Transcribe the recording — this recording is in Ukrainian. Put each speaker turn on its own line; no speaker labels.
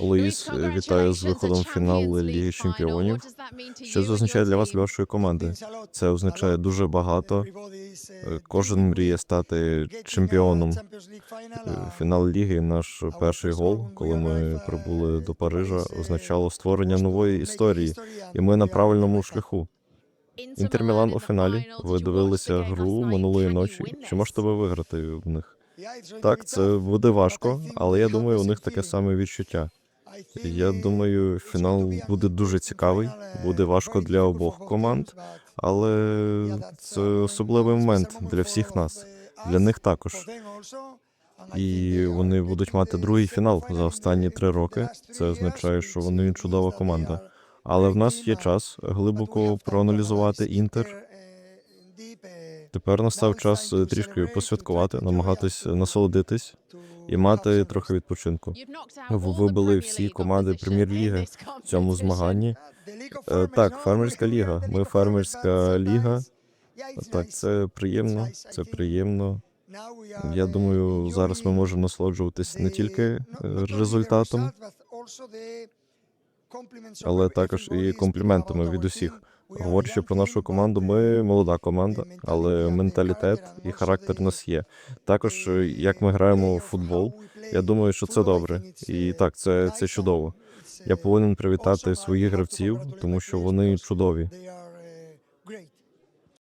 Луїс, вітаю з виходом в фінал Ліги Чемпіонів. Що це означає для вас, для вашої команди? Це означає дуже багато. Е, Кожен мріє стати чемпіоном. Е, Фінал ліги, наш перший гол, коли ми прибули до Парижа, означало створення нової історії, і ми на правильному шляху. Інтер Мілан у фіналі. Ви дивилися гру минулої ночі. Чи можете ви виграти в них? Так, це буде важко, але я думаю, у них таке саме відчуття. Я думаю, фінал буде дуже цікавий, буде важко для обох команд, але це особливий момент для всіх нас, для них також. І вони будуть мати другий фінал за останні три роки. Це означає, що вони чудова команда. Але в нас є час глибоко проаналізувати інтер. Тепер настав час е, трішки посвяткувати, намагатись насолодитись і мати трохи відпочинку.
Ви вибили всі команди прем'єр-ліги в цьому змаганні.
Е, Так, фермерська ліга. Ми фермерська ліга. Так, це приємно. Це приємно. Я думаю, зараз ми можемо насолоджуватись не тільки е, результатом, але також і компліментами від усіх. Говорячи про нашу команду, ми молода команда, але менталітет і характер у нас є. Також як ми граємо в футбол, я думаю, що це добре. І так, це, це чудово. Я повинен привітати своїх гравців, тому що вони чудові.